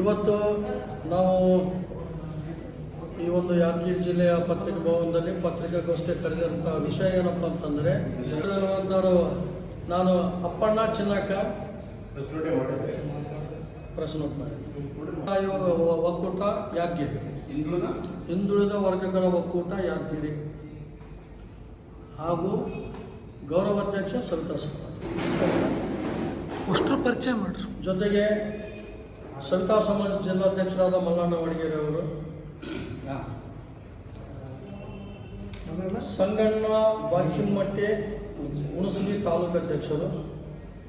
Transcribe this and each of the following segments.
ಇವತ್ತು ನಾವು ಈ ಒಂದು ಯಾದಗಿರಿ ಜಿಲ್ಲೆಯ ಪತ್ರಿಕಾ ಭವನದಲ್ಲಿ ಪತ್ರಿಕಾಗೋಷ್ಠಿ ಕರೆದಂಥ ವಿಷಯ ಏನಪ್ಪ ಅಂತಂದರೆ ನಾನು ಅಪ್ಪಣ್ಣ ಚಿನ್ನಕ್ಕ ಪ್ರಶ್ನೋತ್ತರ ಒಕ್ಕೂಟ ಯಾದಗಿರಿ. ಹಿಂದುಳಿದ? ವರ್ಗಗಳ ಒಕ್ಕೂಟ ಯಾದಗಿರಿ. ಹಾಗೂ ಗೌರವಾಧ್ಯಕ್ಷ ಸವಿತಾ ಅಷ್ಟ್ರ ಪರಿಚಯ ಮಾಡ್ರಿ. ಜೊತೆಗೆ ಸವಿತಾ ಸಮಾಜ ಜಿಲ್ಲಾಧ್ಯಕ್ಷರಾದ ಮಲ್ಲಣ್ಣ ವಡಗೇರಿ ಅವರು. ಸಂಗಣ್ಣ ಬಾಚಿಮಟ್ಟಿ ಹುಣಸಗಿ ತಾಲೂಕು ಅಧ್ಯಕ್ಷರು.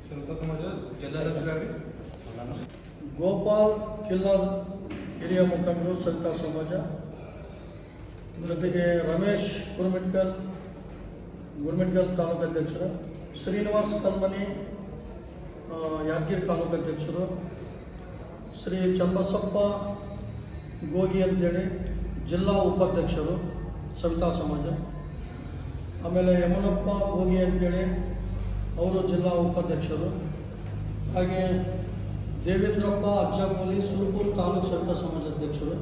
ಸವಿತಾ ಸಮಾಜ ಜಿಲ್ಲಾಧ್ಯಕ್ಷರಾಗಿ. ಗೋಪಾಲ್ ಕಿಲ್ಲರ್ ಹಿರಿಯ ಮುಖಂಡರು ಸವಿತಾ ಸಮಾಜ. ಜೊತೆಗೆ ರಮೇಶ್ ಗುರುಮಿಟ್ಕಲ್ ಗುರುಮಿಟ್ಕಲ್ ತಾಲೂಕು ಅಧ್ಯಕ್ಷರು. ಶ್ರೀನಿವಾಸ್ ಕಲ್ಮನಿ ಯಾದಗಿರಿ ತಾಲೂಕು ಅಧ್ಯಕ್ಷರು. ಶ್ರೀ ಚಂಬಸಪ್ಪ ಗೋಗಿ ಅಂತೇಳಿ ಜಿಲ್ಲಾ ಉಪಾಧ್ಯಕ್ಷರು ಸವಿತಾ ಸಮಾಜ. ಆಮೇಲೆ ಯಮನಪ್ಪ ಗೋಗಿ ಅಂತೇಳಿ ಅವರು ಜಿಲ್ಲಾ ಉಪಾಧ್ಯಕ್ಷರು. ಹಾಗೆ ದೇವೇಂದ್ರಪ್ಪ ಅಜ್ಜಪಲ್ಲಿ ಸುರ್ಪುರ್ ತಾಲೂಕು ಸವಿತಾ ಸಮಾಜ ಅಧ್ಯಕ್ಷರು,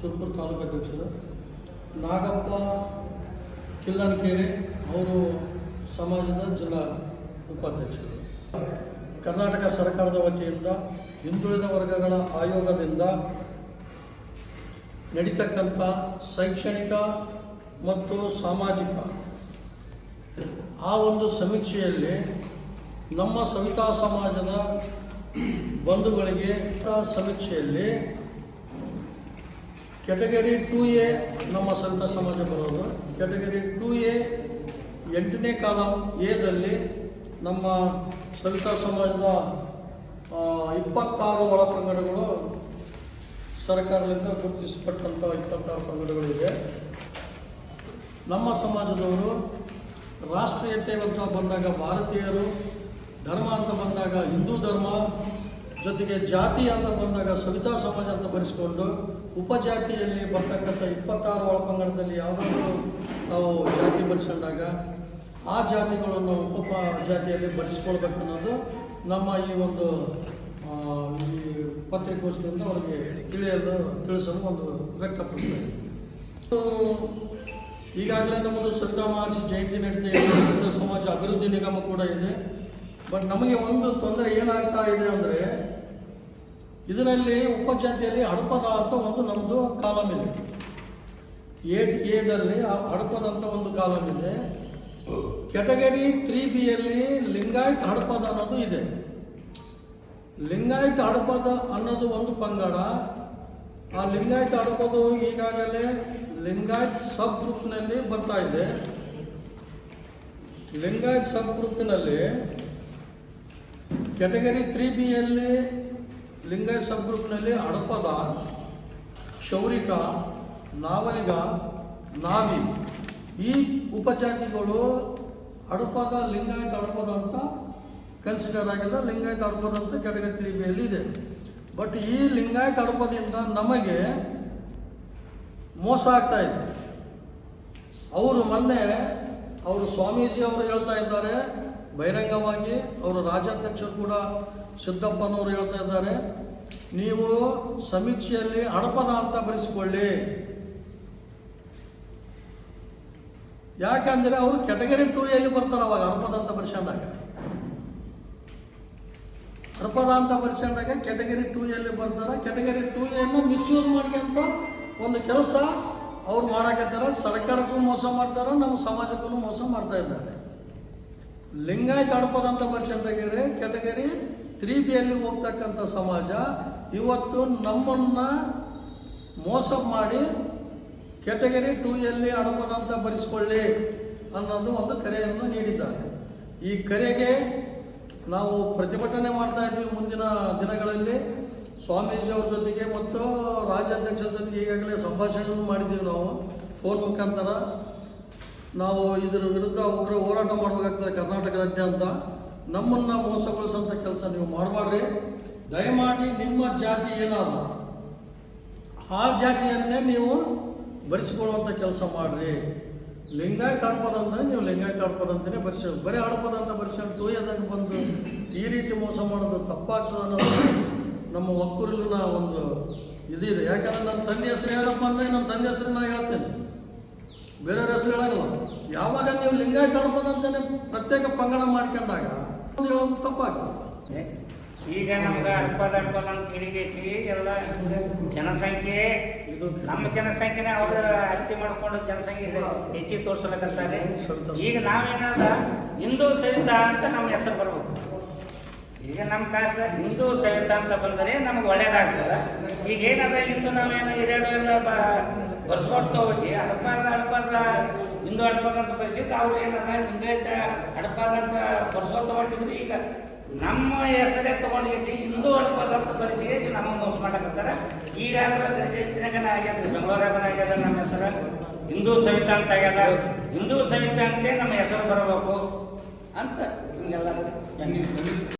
ಸುರ್ಪುರ್ ತಾಲೂಕು ಅಧ್ಯಕ್ಷರು. ನಾಗಪ್ಪ ಕಿಲ್ಲನಕೆರೆ ಅವರು ಸಮಾಜದ ಜಿಲ್ಲಾ ಉಪಾಧ್ಯಕ್ಷರು. ಕರ್ನಾಟಕ ಸರ್ಕಾರದ ವತಿಯಿಂದ ಹಿಂದುಳಿದ ವರ್ಗಗಳ ಆಯೋಗದಿಂದ ನಡೀತಕ್ಕಂಥ ಶೈಕ್ಷಣಿಕ ಮತ್ತು ಸಾಮಾಜಿಕ ಆ ಒಂದು ಸಮೀಕ್ಷೆಯಲ್ಲಿ ನಮ್ಮ ಸವಿತಾ ಸಮಾಜದ ಬಂಧುಗಳಿಗೆ ಸಮೀಕ್ಷೆಯಲ್ಲಿ ಕ್ಯಾಟಗರಿ ಟು ಎ ನಮ್ಮ ಸವಿತಾ ಸಮಾಜ ಬರೋದು. ಕ್ಯಾಟಗರಿ ಟು ಎ ಎಂಟನೇ ಕಾಲಂ ಎದಲ್ಲಿ ನಮ್ಮ ಸವಿತಾ ಸಮಾಜದ ಇಪ್ಪತ್ತಾರು ಇಪ್ಪತ್ತಾರು ಒಳಪಂಗಡಗಳು ಸರ್ಕಾರದಿಂದ ಗುರುತಿಸಲ್ಪಟ್ಟಂಥ ಇಪ್ಪತ್ತಾರು ಪಂಗಡಗಳಿವೆ. ನಮ್ಮ ಸಮಾಜದವರು ರಾಷ್ಟ್ರೀಯತೆ ಅಂತ ಬಂದಾಗ ಭಾರತೀಯರು, ಧರ್ಮ ಅಂತ ಬಂದಾಗ ಹಿಂದೂ ಧರ್ಮ, ಜೊತೆಗೆ ಜಾತಿ ಅಂತ ಬಂದಾಗ ಸವಿತಾ ಸಮಾಜ ಅಂತ ಬರೆಸ್ಕೊಂಡು ಉಪಜಾತಿಯಲ್ಲಿ ಬರ್ತಕ್ಕಂಥ ಇಪ್ಪತ್ತಾರು ಒಳಪಂಗಡದಲ್ಲಿ ಯಾವುದಾದ್ರೂ ನಾವು ಜಾತಿ ಬರೆಸ್ಕೊಂಡಾಗ ಆ ಜಾತಿಗಳನ್ನು ಉಪ ಜಾತಿಯಲ್ಲಿ ಬರೆಸ್ಕೊಳ್ಬೇಕು ಅನ್ನೋದು ನಮ್ಮ ಈ ಒಂದು ಈ ಪತ್ರಿಕೋಷ್ಠಿಯಿಂದ ಅವರಿಗೆ ತಿಳಿಯಲು, ತಿಳಿಸಲು ಒಂದು ವ್ಯಕ್ತಪಡಿಸ್ತಾ ಈಗಾಗಲೇ ನಮ್ಮದು ಸವಿತಾ ಮಹರ್ಷಿ ಜಯಂತಿ ನಡೀತಾ ಸಮಾಜ ಅಭಿವೃದ್ಧಿ ನಿಗಮ ಕೂಡ ಇದೆ. ಬಟ್ ನಮಗೆ ಒಂದು ತೊಂದರೆ ಏನಾಗ್ತಾ ಇದೆ ಅಂದರೆ, ಇದರಲ್ಲಿ ಉಪಜಾತಿಯಲ್ಲಿ ಹಡಪದ ಅಂತ ಒಂದು ನಮ್ಮದು ಕಾಲಮ್ ಇದೆ ಎ ಎದಲ್ಲಿ ಹಡಪದ ಅಂತ ಒಂದು ಕಾಲಮ್ ಇದೆ ಕೆಟಗರಿ ತ್ರೀ ಬಿಯಲ್ಲಿ ಲಿಂಗಾಯತ್ ಹಡಪದ ಅನ್ನೋದು ಇದೆ. ಲಿಂಗಾಯತ್ ಹಡಪದ ಅನ್ನೋದು ಒಂದು ಪಂಗಡ. ಆ ಲಿಂಗಾಯತ ಹಡಪದು ಈಗಾಗಲೇ ಲಿಂಗಾಯತ್ ಸಬ್ ಗ್ರೂಪ್ನಲ್ಲಿ ಬರ್ತಾ ಇದೆ. ಲಿಂಗಾಯತ್ ಸಬ್ ಗ್ರೂಪಿನಲ್ಲಿ ಕ್ಯಾಟಗರಿ ತ್ರೀ ಬಿಯಲ್ಲಿ ಲಿಂಗಾಯತ್ ಸಬ್ ಗ್ರೂಪ್ನಲ್ಲಿ ಹಡಪದ ಶೌರಿಕ ನಾವಲಿಗ, ನಾವಿ. ಈ ಉಪಜಾತಿಗಳು ಅಡಪದ, ಲಿಂಗಾಯತ ಹಡಪದ ಅಂತ ಕನ್ಸಿಡರ್ ಆಗಿಲ್ಲ. ಲಿಂಗಾಯತ, ಅಡಪದ ಅಂತ ಕೆಟಗರಿ ತ್ರೀ ಇದೆ. ಬಟ್ ಈ ಲಿಂಗಾಯತ, ಅಡಪದಿಂದ ನಮಗೆ ಮೋಸ ಆಗ್ತಾ ಇದೆ. ಅವರು ಮೊನ್ನೆ ಅವರು ಸ್ವಾಮೀಜಿ ಅವರು ಹೇಳ್ತಾ ಇದ್ದಾರೆ. ಬಹಿರಂಗವಾಗಿ ಅವರು ರಾಜ್ಯಾಧ್ಯಕ್ಷರು ಕೂಡ ಸಿದ್ದಪ್ಪನವರು ಹೇಳ್ತಾ ಇದ್ದಾರೆ. ನೀವು ಸಮೀಕ್ಷೆಯಲ್ಲಿ ಅಡಪದ ಅಂತ ಬರೆಸಿಕೊಳ್ಳಿ. ಯಾಕಂದರೆ ಅವರು ಕೆಟಗರಿ ಟೂ ಎಲ್ಲಿ ಬರ್ತಾರೆ ಅವಾಗ ಅರ್ಪದಂತ ಅಂತ ಅರ್ಪದಾಂತ ಬರೆಸ್ಕೊಂಡಾಗ ಕೆಟಗರಿ ಟೂ ಎಲ್ಲಿ ಬರ್ತಾರೆ ಕೆಟಗರಿ ಟೂ ಎನ್ನು ಮಿಸ್ಯೂಸ್ ಮಾಡ್ಕೊಂತ ಒಂದು ಕೆಲಸ ಅವ್ರು ಮಾಡಾಕತ್ತಾರ. ಸರ್ಕಾರಕ್ಕೂ ಮೋಸ ಮಾಡ್ತಾರೆ, ನಮ್ಮ ಸಮಾಜಕ್ಕೂ ಮೋಸ ಮಾಡ್ತಾ ಇದ್ದಾರೆ. ಲಿಂಗಾಯತ ಹಡಪದ ಅಂತ ಕ್ಯಾಟಗರಿ ಕೆಟಗರಿ ತ್ರೀ ಬಿಯಲ್ಲಿ ಹೋಗ್ತಕ್ಕಂಥ ಸಮಾಜ ಇವತ್ತು ನಮ್ಮನ್ನು ಮೋಸ ಮಾಡಿ ಕೆಟಗರಿ ಟೂ ಎಲ್ಲಿ ಹಡಪದ ಅಂತ ಬರೆಸ್ಕೊಳ್ಳಿ ಅನ್ನೋದು ಒಂದು ಕರೆಯನ್ನು ನೀಡಿದ್ದಾರೆ. ಈ ಕರೆಗೆ ನಾವು ಪ್ರತಿಭಟನೆ ಮಾಡ್ತಾ ಇದ್ದೀವಿ ಮುಂದಿನ ದಿನಗಳಲ್ಲಿ. ಸ್ವಾಮೀಜಿ ಅವರ ಜೊತೆಗೆ ಮತ್ತು ರಾಜ್ಯಾಧ್ಯಕ್ಷರ ಜೊತೆಗೆ ಈಗಾಗಲೇ ಸಂಭಾಷಣೆಯನ್ನು ಮಾಡಿದ್ದೀವಿ ನಾವು. ಫೋನ್ ಮುಖಾಂತರ ನಾವು ಇದರ ವಿರುದ್ಧ ಉಗ್ರ ಹೋರಾಟ ಮಾಡಬೇಕಾಗ್ತದೆ ಕರ್ನಾಟಕದಾದ್ಯಂತ. ನಮ್ಮನ್ನು ಮೋಸಗೊಳಿಸುವಂಥ ಕೆಲಸ ನೀವು ಮಾಡಬಾರ್ರಿ ದಯಮಾಡಿ ನಿಮ್ಮ ಜಾತಿ ಏನಾದ ಆ ಜಾತಿಯನ್ನೇ ನೀವು ಬರೆಸಿಕೊಳ್ಳುವಂಥ ಕೆಲಸ ಮಾಡಿರಿ. ಲಿಂಗಾಯತ ಆಡ್ಪದ ಅಂದರೆ ನೀವು ಲಿಂಗಾಯತ ಆಡ್ಪದ ಅಂತಲೇ ಬರೆಸಿ, ಬರೀ ಆಡ್ಪದ ಅಂತ ಬರೆಸ್ಕೊಂಡು ತೋಯದಾಗ ಬಂದು ಈ ರೀತಿ ಮೋಸ ಮಾಡೋದು ತಪ್ಪಾಗ್ತದೆ ಅನ್ನೋದು ನಮ್ಮ ಒಕ್ಕೂರಿನ ಒಂದು ಇದಿದೆ. ಯಾಕಂದ್ರೆ ನನ್ನ ತಂದೆ ಹೆಸರು ಹೇಳಪ್ಪ ಅಂದರೆ ನನ್ನ ತಂದೆ ಹೆಸರು ನಾನು ಹೇಳ್ತೇನೆ. ಬೇರೆಯವ್ರ ಹೆಸರು ಹೇಳಲ್ಲ. ಯಾವಾಗ ನೀವು ಲಿಂಗಾಯತ ಹಡಪದ ಅಂತಲೇ ಪ್ರತ್ಯೇಕ ಪಂಗಡ ಮಾಡ್ಕೊಂಡಾಗ ಹೇಳೋದು ತಪ್ಪಾಗ್ತದೆ. ಈಗ ನಮ್ಗೆ ಅಡ್ಪದ ಅಡ್ಪದ ಅಂತ ಹಿಡಿದೈತಿ ಎಲ್ಲ ಜನಸಂಖ್ಯೆ ಇದು ನಮ್ಮ ಜನಸಂಖ್ಯೆನೇ ಅವ್ರ ಹತ್ಯೆ ಮಾಡ್ಕೊಂಡು ಜನಸಂಖ್ಯೆ ಹೆಚ್ಚಿ ತೋರ್ಸಲಕತ್ತಾರೆ. ಈಗ ನಾವೇನಾದ ಹಿಂದೂ ಸಹಿತ ಅಂತ ನಮ್ಮ ಹೆಸರು ಬರ್ಬೇಕು. ಈಗ ನಮ್ಮ ಕಾಲದ ಹಿಂದೂ ಸಹಿತ ಅಂತ ಬಂದರೆ ನಮ್ಗೆ ಒಳ್ಳೇದಾಗ್ತದೆ. ಈಗ ಏನದ ಹಿಂದೂ ನಾವೇನು ಹಿರಿಯರು ಎಲ್ಲ ಬರ್ಸ್ಕೊಡ್ತಾ ಹೋಗಿ ಅಡಪಾದ ಅಡಪಾದ ಹಿಂದೂ ಅಡಪಾದ ಅಂತ ಪರಿಸ್ಥಿತಿ ಅವ್ರು ಏನದ ಹಿಂದೂ ಅಡಪಾದ ಅಂತ ಹೊಂಟಿದ್ರು, ಈಗ ನಮ್ಮ ಹೆಸರೇ ತಗೊಂಡು ಹಿಂದೂ ಅಂತ ಪರಿಸ್ಥಿತಿ ನಮ್ಮ ಮೋಸ ಮಾಡಕತ್ತಾರ. ಈಗಾಗಲೇ ದರ್ಜೆನಾಗನ ಆಗ್ಯದ ಬೆಂಗಳೂರಾಗನ ಆಗ್ಯದ ನಮ್ಮ ಹೆಸರು. ಹಿಂದೂ ಸಹಿತ ಅಂತ ಆಗ್ಯದ. ಹಿಂದೂ ಸಹಿತ ಅಂತೇ ನಮ್ಮ ಹೆಸರು ಬರಬೇಕು ಅಂತ ಹಿಂಗೆಲ್ಲ